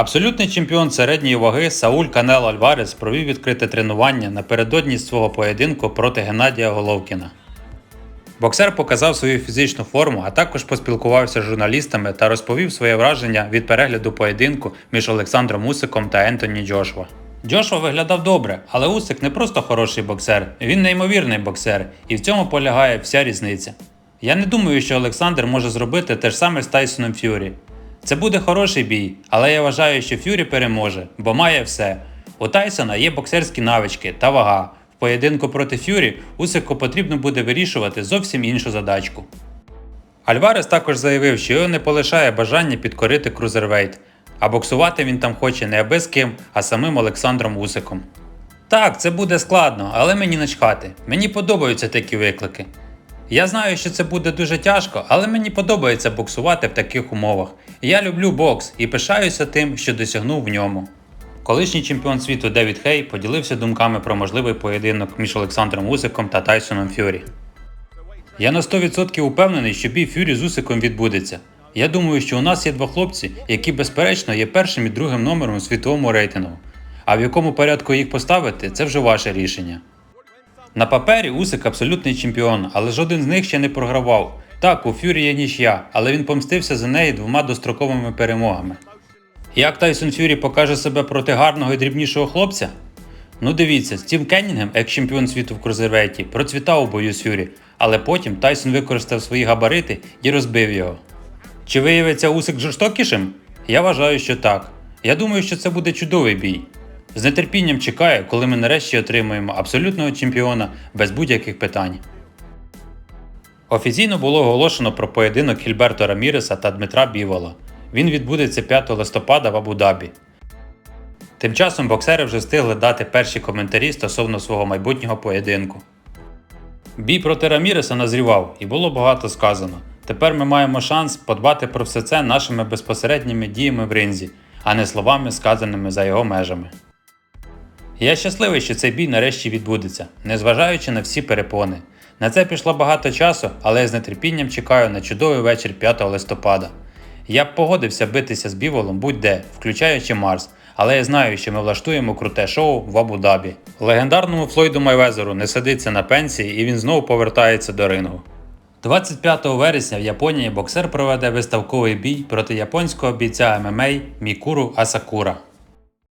Абсолютний чемпіон середньої ваги Сауль Канело Альварес провів відкрите тренування напередодні свого поєдинку проти Геннадія Головкіна. Боксер показав свою фізичну форму, а також поспілкувався з журналістами та розповів своє враження від перегляду поєдинку між Олександром Усиком та Ентоні Джошуа. Джошуа виглядав добре, але Усик не просто хороший боксер, він неймовірний боксер, і в цьому полягає вся різниця. Я не думаю, що Олександр може зробити те ж саме з Тайсоном Ф'юрі. Це буде хороший бій, але я вважаю, що Ф'юрі переможе, бо має все. У Тайсона є боксерські навички та вага. В поєдинку проти Ф'юрі Усику потрібно буде вирішувати зовсім іншу задачку. Альварес також заявив, що його не полишає бажання підкорити крузервейт, а боксувати він там хоче не аби з ким, а самим Олександром Усиком. Так, це буде складно, але мені начхати. Мені подобаються такі виклики. Я знаю, що це буде дуже тяжко, але мені подобається боксувати в таких умовах. Я люблю бокс і пишаюся тим, що досягнув в ньому. Колишній чемпіон світу Девід Хей поділився думками про можливий поєдинок між Олександром Усиком та Тайсоном Фюрі. Я на 100% упевнений, що бій Фюрі з Усиком відбудеться. Я думаю, що у нас є два хлопці, які безперечно є першим і другим номером у світовому рейтингу. А в якому порядку їх поставити, це вже ваше рішення. На папері Усик абсолютний чемпіон, але жоден з них ще не програвав. Так, у Фюрі є нічия, але він помстився за неї двома достроковими перемогами. Як Тайсон Фюрі покаже себе проти гарного і дрібнішого хлопця? Ну дивіться, Стів Кеннінгем, як чемпіон світу в крузервейті, процвітав у бою з Фюрі, але потім Тайсон використав свої габарити і розбив його. Чи виявиться Усик жорстокішим? Я вважаю, що так. Я думаю, що це буде чудовий бій. З нетерпінням чекаю, коли ми нарешті отримаємо абсолютного чемпіона без будь-яких питань. Офіційно було оголошено про поєдинок Хільберто Раміреса та Дмитра Бівола. Він відбудеться 5 листопада в Абу-Дабі. Тим часом боксери вже встигли дати перші коментарі стосовно свого майбутнього поєдинку. Бій проти Раміреса назрівав і було багато сказано. Тепер ми маємо шанс подбати про все це нашими безпосередніми діями в ринзі, а не словами, сказаними за його межами. Я щасливий, що цей бій нарешті відбудеться, незважаючи на всі перепони. На це пішло багато часу, але я з нетерпінням чекаю на чудовий вечір 5 листопада. Я б погодився битися з біволом будь-де, включаючи Марс, але я знаю, що ми влаштуємо круте шоу в Абу-Дабі. Легендарному Флойду Майвезеру не сидиться на пенсії і він знову повертається до рингу. 25 вересня в Японії боксер проведе виставковий бій проти японського бійця ММА Мікуру Асакура.